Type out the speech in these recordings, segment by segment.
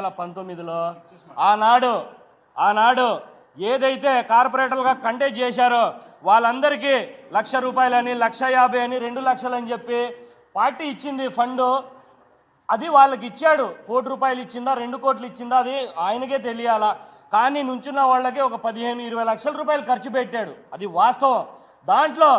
వేల పంతొమ్మిదిలో ఆనాడు ఆనాడు ఏదైతే కార్పొరేటర్లుగా కంటెస్ట్ చేశారో వాళ్ళందరికీ లక్ష రూపాయలని లక్ష యాభై అని రెండు లక్షలని చెప్పి పార్టీ ఇచ్చింది ఫండు. అది వాళ్ళకి ఇచ్చాడు. కోటి రూపాయలు ఇచ్చిందా రెండు కోట్లు ఇచ్చిందా అది ఆయనకే తెలియాలా. కానీ నుంచున్న వాళ్ళకి ఒక పదిహేను ఇరవై లక్షల రూపాయలు ఖర్చు పెట్టాడు. అది వాస్తవం. దాంట్లో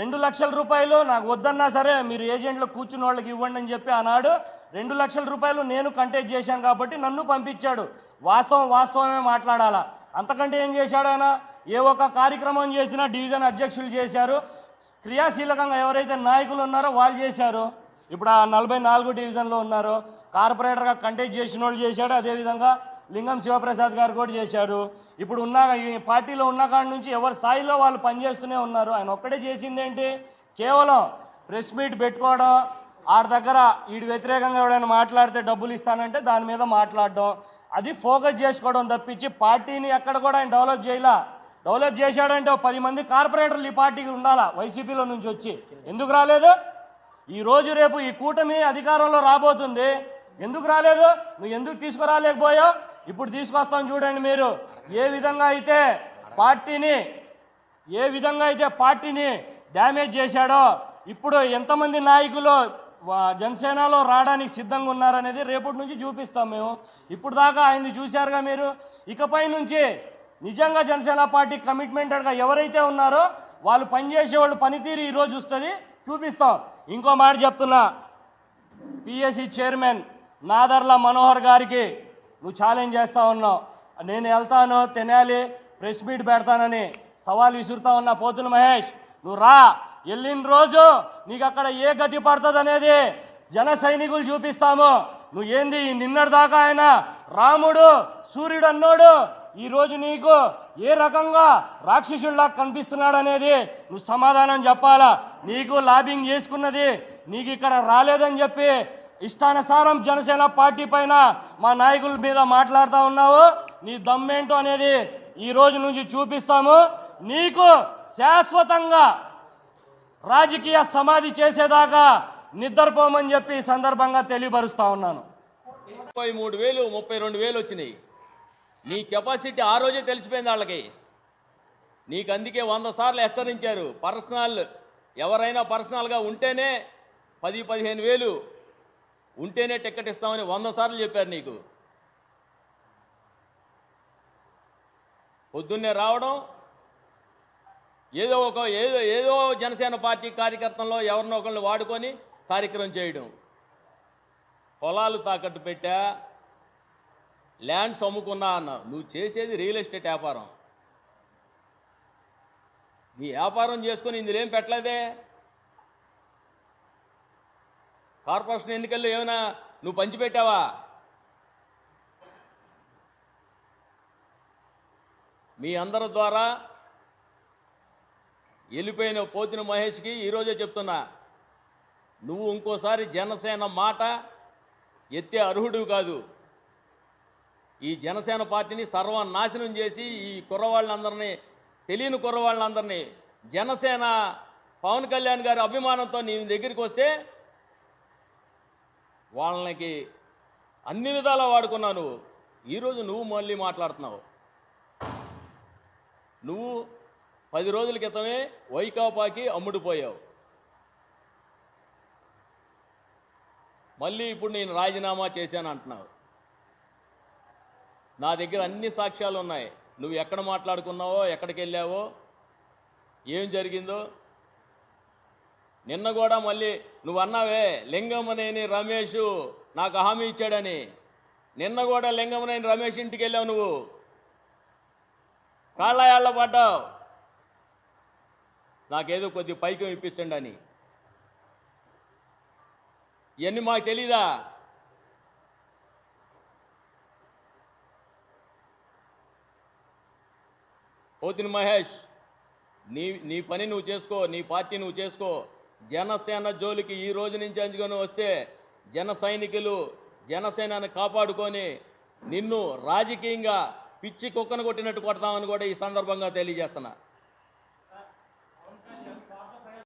రెండు లక్షల రూపాయలు నాకు వద్దన్నా సరే మీరు ఏజెంట్లో కూర్చున్న వాళ్ళకి ఇవ్వండి అని చెప్పి ఆనాడు రెండు లక్షల రూపాయలు నేను కంటెక్ట్ చేశాను కాబట్టి నన్ను పంపించాడు. వాస్తవం వాస్తవమే మాట్లాడాలా? అంతకంటే ఏం చేశాడు ఆయన? ఏ ఒక్క కార్యక్రమం చేసినా డివిజన్ అధ్యక్షులు చేశారు. క్రియాశీలకంగా ఎవరైతే నాయకులు ఉన్నారో వాళ్ళు చేశారు. ఇప్పుడు ఆ నలభై నాలుగు డివిజన్లో ఉన్నారు. కార్పొరేటర్గా కంటెక్ట్ చేసిన వాళ్ళు చేశాడు. అదేవిధంగా లింగం శివప్రసాద్ గారు కూడా చేశారు ఇప్పుడు ఉన్న ఈ పార్టీలో ఉన్న కాడి నుంచి ఎవరి స్థాయిలో వాళ్ళు పనిచేస్తూనే ఉన్నారు. ఆయన ఒక్కడే చేసింది ఏంటి కేవలం ప్రెస్ మీట్ పెట్టుకోవడం ఆడ దగ్గర వీడి వ్యతిరేకంగా ఎవడైనా మాట్లాడితే డబ్బులు ఇస్తానంటే దాని మీద మాట్లాడడం. అది ఫోకస్ చేసుకోవడం తప్పించి పార్టీని ఎక్కడ కూడా ఆయన డెవలప్ చేయలా. డెవలప్ చేశాడంటే ఓ పది మంది కార్పొరేటర్లు ఈ పార్టీకి ఉండాలా? వైసీపీలో నుంచి వచ్చి. ఎందుకు రాలేదు? ఈ రోజు రేపు ఈ కూటమి అధికారంలో రాబోతుంది. ఎందుకు రాలేదు? నువ్వు ఎందుకు తీసుకురాలేకపోయావు? ఇప్పుడు తీసుకొస్తాం చూడండి మీరు. ఏ విధంగా అయితే పార్టీని ఏ విధంగా అయితే పార్టీని డ్యామేజ్ చేశాడో ఇప్పుడు ఎంతమంది నాయకులు జనసేనలో రావడానికి సిద్ధంగా ఉన్నారనేది రేపటి నుంచి చూపిస్తాం మేము. ఇప్పుడు దాకా ఆయన్ని చూశారుగా మీరు? ఇకపై నుంచి నిజంగా జనసేన పార్టీ కమిట్మెంటెడ్గా ఎవరైతే ఉన్నారో వాళ్ళు పనిచేసే వాళ్ళు పనితీరు ఈరోజు వస్తుంది చూపిస్తాం. ఇంకో మాట చెప్తున్నా. పిఎస్సి చైర్మన్ నాదర్ల మనోహర్ గారికి నువ్వు ఛాలెంజ్ చేస్తా ఉన్నావు. నేను వెళ్తాను తెనాలి ప్రెస్ మీట్ పెడతానని సవాల్ విసురుతా ఉన్నా. పోతున్న మహేష్ నువ్వు రా. వెళ్ళిన రోజు నీకు అక్కడ ఏ గతి పడుతుంది అనేది జన సైనికులు చూపిస్తాము. నువ్వు ఏంది ఈ నిన్నటి దాకా ఆయన రాముడు సూర్యుడు అన్నోడు ఈరోజు నీకు ఏ రకంగా రాక్షసుల్లా కనిపిస్తున్నాడు అనేది నువ్వు సమాధానం చెప్పాలా? నీకు లాబింగ్ చేసుకున్నది నీకు ఇక్కడ రాలేదని చెప్పి ఇష్టానుసారం జనసేన పార్టీ పైన మా నాయకుల మీద మాట్లాడుతూ ఉన్నావు. నీ దమ్మేంటో అనేది ఈ రోజు నుంచి చూపిస్తాము. నీకు శాశ్వతంగా రాజకీయ సమాధి చేసేదాకా నిద్రపోమని చెప్పి సందర్భంగా తెలియపరుస్తా ఉన్నాను. ముప్పై మూడు వేలు ముప్పై రెండు వేలు వచ్చినాయి. నీ కెపాసిటీ ఆ రోజే తెలిసిపోయింది వాళ్ళకి. నీకు అందుకే వంద సార్లు హెచ్చరించారు. పర్సనల్ ఎవరైనా పర్సనల్గా ఉంటేనే పది పదిహేను వేలు ఉంటేనే టికెట్ ఇస్తామని వంద సార్లు చెప్పారు నీకు. పొద్దున్నే రావడం ఏదో ఒక ఏదో ఏదో జనసేన పార్టీ కార్యకర్తల్లో ఎవరినో ఒకరిని వాడుకొని కార్యక్రమం చేయడం. పొలాలు తాకట్టు పెట్టా ల్యాండ్స్ అమ్ముకున్నా అన్న నువ్వు చేసేది రియల్ ఎస్టేట్ వ్యాపారం. నీ వ్యాపారం చేసుకొని ఇందులో ఏం పెట్టలేదే? కార్పొరేషన్ ఎన్నికల్లో ఏమైనా నువ్వు పంచిపెట్టావా? మీ అందరి ద్వారా వెళ్ళిపోయిన పోతిన మహేష్కి ఈరోజే చెప్తున్నా. నువ్వు ఇంకోసారి జనసేన మాట ఎత్తే అర్హుడు కాదు. ఈ జనసేన పార్టీని సర్వనాశనం చేసి ఈ కుర్రవాళ్ళందరినీ తెలియని కుర్రవాళ్ళందరినీ జనసేన పవన్ కళ్యాణ్ గారి అభిమానంతో నీ దగ్గరికి వస్తే వాళ్ళకి అన్ని విధాలా వాడుకున్నావు నువ్వు ఈరోజు నువ్వు మళ్ళీ మాట్లాడుతున్నావు. నువ్వు పది రోజుల క్రితమే వైకాపాకి అమ్ముడుపోయావు. మళ్ళీ ఇప్పుడు నేను రాజీనామా చేశాను అంటున్నావు నా దగ్గర అన్ని సాక్ష్యాలు ఉన్నాయి. నువ్వు ఎక్కడ మాట్లాడుకున్నావో ఎక్కడికి వెళ్ళావో ఏం జరిగిందో. నిన్న కూడా మళ్ళీ నువ్వు అన్నావే లింగమనేని రమేష్ నాకు హామీ ఇచ్చాడని. నిన్న కూడా లింగమనేని రమేష్ ఇంటికి వెళ్ళావు నువ్వు. కాళ్ళ పడ్డావు. నాకేదో కొద్ది పైకం ఇప్పించండి అని. ఇవన్నీ మాకు తెలీదా? పోతిని మహేష్ నీ నీ పని నువ్వు చేసుకో నీ పార్టీ నువ్వు చేసుకో. జనసేన జోలికి ఈ రోజు నుంచి అంచుకొని వస్తే జన సైనికులు జనసేనని కాపాడుకొని నిన్ను రాజకీయంగా పిచ్చి కుక్కను కొట్టినట్టు కొడతామని కూడా ఈ సందర్భంగా తెలియజేస్తున్నా.